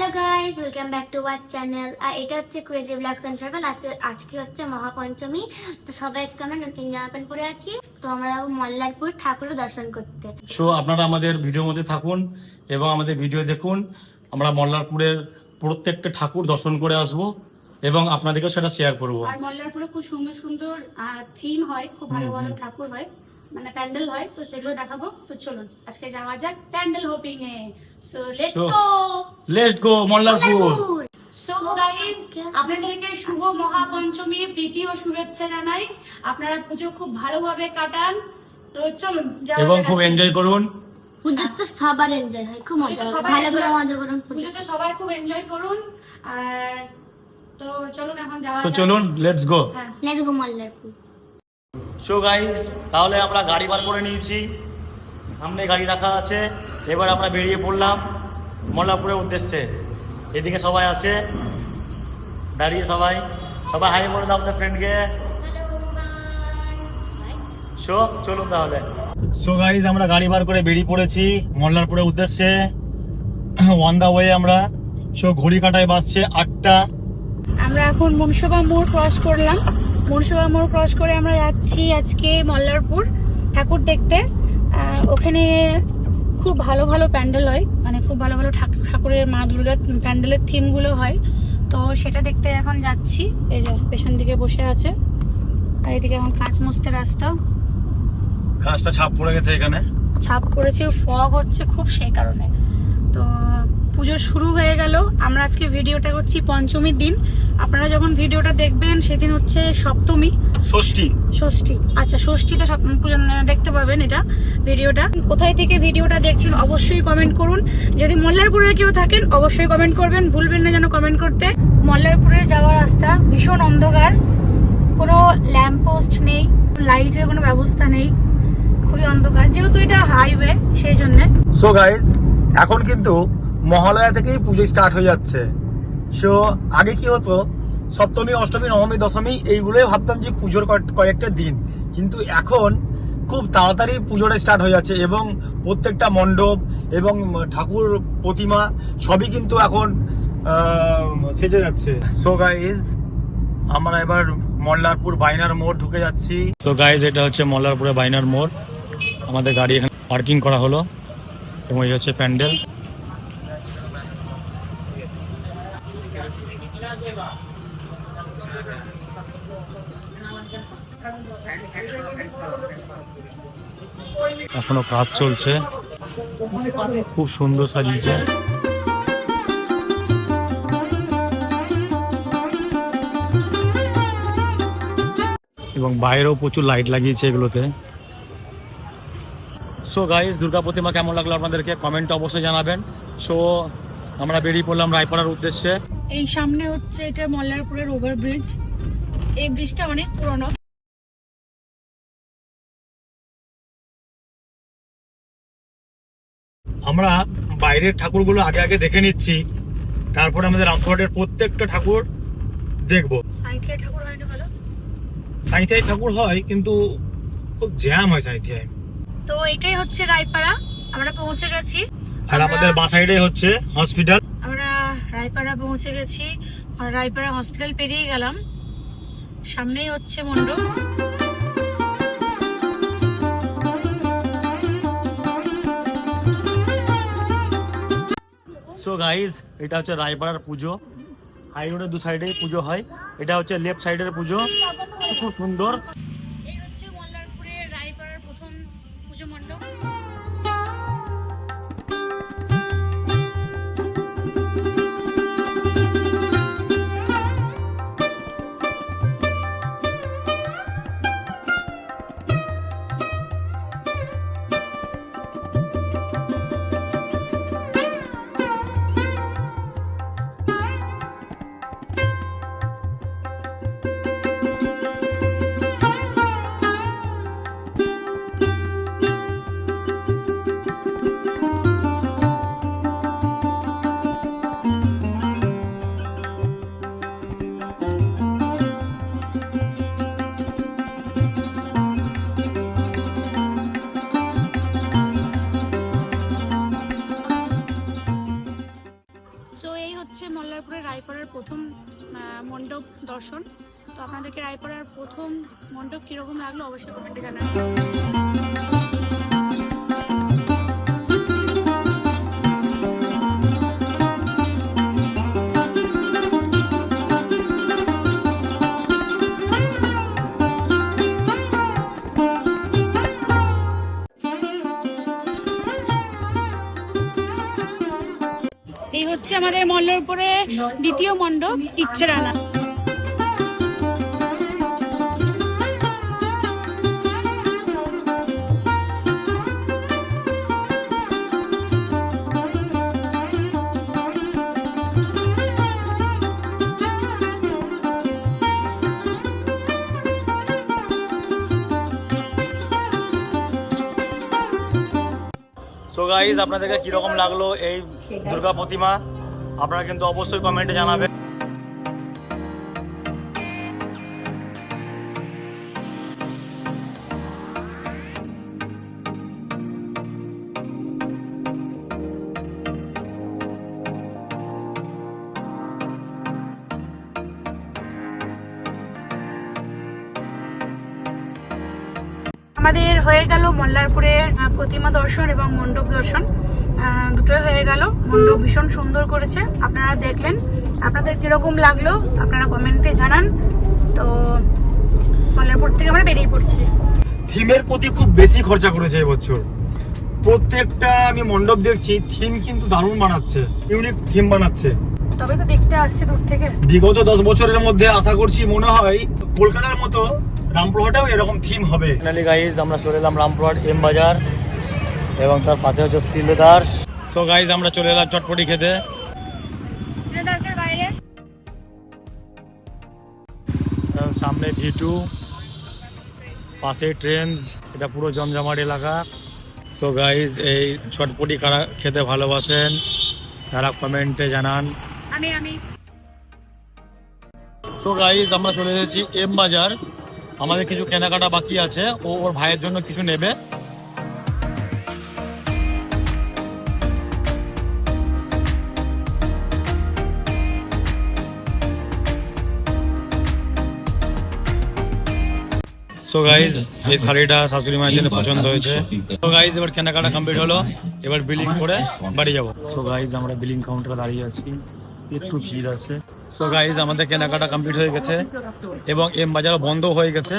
Hello guys welcome back to our channel আর এটা হচ্ছে crazy blogs and travel আজকে হচ্ছে মহাপঞ্চমী। তো সবাই আজকে আমরা নতুন জামা প্যান্ট পরে আছি। তো আমরা মল্লারপুর ঠাকুরের দর্শন করতে। সো আপনারা আমাদের ভিডিওর মধ্যে থাকুন এবং আমাদের ভিডিও দেখুন। আমরা মল্লারপুরের প্রত্যেকটা ঠাকুর দর্শন করে আসব এবং আপনাদেরকে সেটা শেয়ার করব। আর মল্লারপুরে খুব সুন্দর সুন্দর থিম হয়। খুব ভালো ভালো ঠাকুর হয়। মানে প্যান্ডেল হয় তো সেগুলো দেখাবো। তো চলুন আজকে যাওয়া যাক pandal hopping A. So let's go let's go Mallarpur. So guys আপনাদেরকে শুভ মহাপঞ্চমীর প্রীতি ও শুভেচ্ছা জানাই। আপনারা পুজো খুব ভালোভাবে কাটান। তো চলুন যাওয়া এবং খুব এনজয় করুন। পুজোর তো সবার এনজয় হয় খুব মজা ভালো করে মজা করুন পুজোতে সবাই খুব এনজয় করুন। আর তো চলুন এখন যাওয়া সো চলুন লেটস গো হ্যাঁ। Let's go Mallarpur. So guys তাহলে আমরা গাড়ি বার করে নিয়েছি। সামনে গাড়ি রাখা আছে। এবার আমরা বেরিয়ে পড়লাম মল্লারপুরের উদ্দেশ্যে। এদিকে সবাই আছে। দাঁড়িয়ে সবাই। সবাই হাই বলে দাও আপনার ফ্রেন্ডকে সো চলুন তাহলে। সো গাইজ আমরা গাড়ি বার করে বেরিয়ে পড়েছি মল্লারপুরের উদ্দেশ্যে। ওয়ান দা ওয়ে আমরা। সো ঘড়ি কাটায় বাসছে আটটা। আমরা এখন মনসভা মোড় ক্রস করলাম। মনসভা মোড় ক্রস করে আমরা যাচ্ছি আজকে মল্লারপুর ঠাকুর দেখতে। ওখানে খুব ভালো ভালো প্যান্ডেল হয় মানে খুব ভালো ভালো ঠাকুর ঠাকুরের মা দুর্গার প্যান্ডেলের থিমগুলো হয়। তো সেটা দেখতে এখন যাচ্ছি এই যে পেছন দিকে বসে আছে। আর এদিকে এখন কাঁচ মুছতে ব্যস্ত। কাজটা ছাপ পড়ে গেছে এখানে। ছাপ পড়েছে ফগ হচ্ছে খুব সেই কারণে। তো পুজো শুরু হয়ে গেল আমরা আজকে ভিডিওটা করছি পঞ্চমীর দিন। আপনারা যখন ভিডিওটা দেখবেন সেদিন হচ্ছে সপ্তমী। ষষ্ঠী। ষষ্ঠী। আচ্ছা ষষ্ঠীতে দেখতে পাবেন এটা ভিডিওটা। কোথায় থেকে ভিডিওটা দেখছেন অবশ্যই কমেন্ট করুন। যদি মল্লারপুরের কেউ থাকেন অবশ্যই কমেন্ট করবেন। ভুলবেন না যেন কমেন্ট করতে। মল্লারপুরে যাওয়ার রাস্তা ভীষণ অন্ধকার। কোনো ল্যাম্প পোস্ট নেই লাইটের কোনো ব্যবস্থা নেই। খুবই অন্ধকার। যেহেতু এটা হাইওয়ে সেই জন্যে। সো গাইজ এখন কিন্তু মহালয়া থেকেই পুজো স্টার্ট হয়ে যাচ্ছে। সো আগে কি হতো, সপ্তমী, অষ্টমী, নবমী, দশমী, এইগুলোই ভাবতাম যে পুজোর কয়েক- কয়েকটা দিন। কিন্তু এখন খুব তাড়াতাড়ি পুজোটা স্টার্ট হয়ে যাচ্ছে এবং প্রত্যেকটা মণ্ডপ এবং ঠাকুর প্রতিমা সবই কিন্তু এখন সেজে যাচ্ছে। সো গাইজ আমরা এবার মল্লারপুর বাইনার মোড় ঢুকে যাচ্ছি। সো গাইজ এটা হচ্ছে মল্লারপুরে বাইনার মোড়। আমাদের গাড়ি এখানে পার্কিং করা হলো এবং এই হচ্ছে প্যান্ডেল। এখনও কাজ চলছে। খুব সুন্দর সাজিয়েছে। এবং বাইরেও প্রচুর লাইট লাগিয়েছে এগুলোতে। সো গাইজ দুর্গা প্রতিমা কেমন লাগল আপনাদেরকে? কমেন্টে অবশ্যই জানাবেন। সো আমরা বেরিয়ে পড়লাম রায়পাড়ার উদ্দেশ্যে। এই সামনে হচ্ছে এটা মল্লারপুরের ওভারব্রিজ এই ব্রিজটা অনেক পুরনো। আমরা বাইরের ঠাকুরগুলো আগে আগে দেখে নিচ্ছি। তারপরে আমাদের রামপুরহাটের প্রত্যেকটা ঠাকুর দেখব। হয় সাঁইথিয়ায় ঠাকুর হয় কিন্তু খুব জ্যাম হয় সাঁইথিয়ায়। তো এটাই হচ্ছে রায়পাড়া আমরা পৌঁছে গেছি। আর আমাদের বা সাইডে হচ্ছে হসপিটাল। আমরা রায়পাড়া পৌঁছে গেছি আর রায়পাড়া হসপিটাল পেরিয়ে গেলাম। সামনেই হচ্ছে মণ্ডপ। গাইজ এটা হচ্ছে রায়পাড়ার পুজো। হাই রোডের দু সাইডে পুজো হয়। এটা হচ্ছে লেফট সাইডের পুজো। খুব সুন্দর। এই হচ্ছে মল্লারপুরের রায়পাড়ার প্রথম পুজো মণ্ডপ। রায়পাড়ার প্রথম মণ্ডপ দর্শন। তো আপনাদেরকে রায়পাড়ার প্রথম মণ্ডপ কীরকম লাগল অবশ্যই কমেন্টে জানাবেন। এই হচ্ছে আমাদের মল্লরপুরে দ্বিতীয় মন্ডপ ইচ্ছে ইচ্ছেরানা। গাইজ আপনাদেরকে কীরকম লাগল এই দুর্গা প্রতিমা? আপনারা কিন্তু অবশ্যই কমেন্টে জানাবেন। আমাদের হয়ে গেল মল্লারপুরের প্রতিমা দর্শন এবং মণ্ডপ দর্শন। দুটোই হয়ে গেল। মণ্ডপ ভীষণ সুন্দর করেছে। আপনারা দেখলেন। আপনাদের কীরকম লাগল আপনারা কমেন্টে জানান। তো মল্লারপুর থেকে আমরা বেরিয়ে পড়ছি। থিমের প্রতি খুব বেশি খরচা করেছে এবছর প্রত্যেকটা আমি মণ্ডপ দেখছি থিম কিন্তু দারুণ বানাচ্ছে। ইউনিক থিম বানাচ্ছে। তবে তো দেখতে আসছে দূর থেকে। বিগত দশ বছরের মধ্যে আশা করছি মনে হয় কলকাতার মতো রামপুরহাটেও এরকম থিম হবে। ফাইনালি গাইজ আমরা চলে এলাম রামপুরহাট এম বাজার এবং তার পাশে হচ্ছে শিলদার। সো গাইজ আমরা চলে এলাম চটপটি খেতে। এবং সামনে ভি টু পাশে ট্রেনস এটা পুরো জমজমাট এলাকা। সো গাইজ এই চটপটি কারা খেতে ভালোবাসেন তারা কমেন্টে জানান। আমি আমি। সো গাইজ আমরা চলে এসেছি এম বাজার। আমাদের কিছু কেনাকাটা বাকি আছে, ও ওর ভাইয়ের জন্য কিছু নেবে। সো এই শাড়িটা শাশুড়ি মায়ের জন্য পছন্দ হয়েছে। এবার কেনাকাটা কমপ্লিট হলো, এবার বিলিং করে বাড়ি যাব। সো আমরা বিলিং কাউন্টারে দাঁড়িয়ে আছি, একটু ভিড় আছে। সো গাইজ আমাদের কেনাকাটা কমপ্লিট হয়ে গেছে এবং এম বাজারও বন্ধ হয়ে গেছে।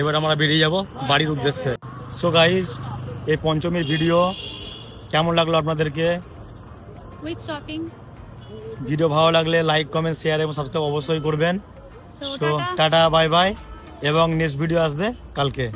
এবার আমরা বেরিয়ে যাব বাড়ির উদ্দেশ্যে। সো গাইজ এই পঞ্চমীর ভিডিও কেমন লাগল আপনাদেরকে? ভিডিও ভালো লাগলে লাইক কমেন্ট শেয়ার এবং সাবস্ক্রাইব অবশ্যই করবেন। So so tata. Bye bye এবং নেক্সট ভিডিও আসবে কালকে।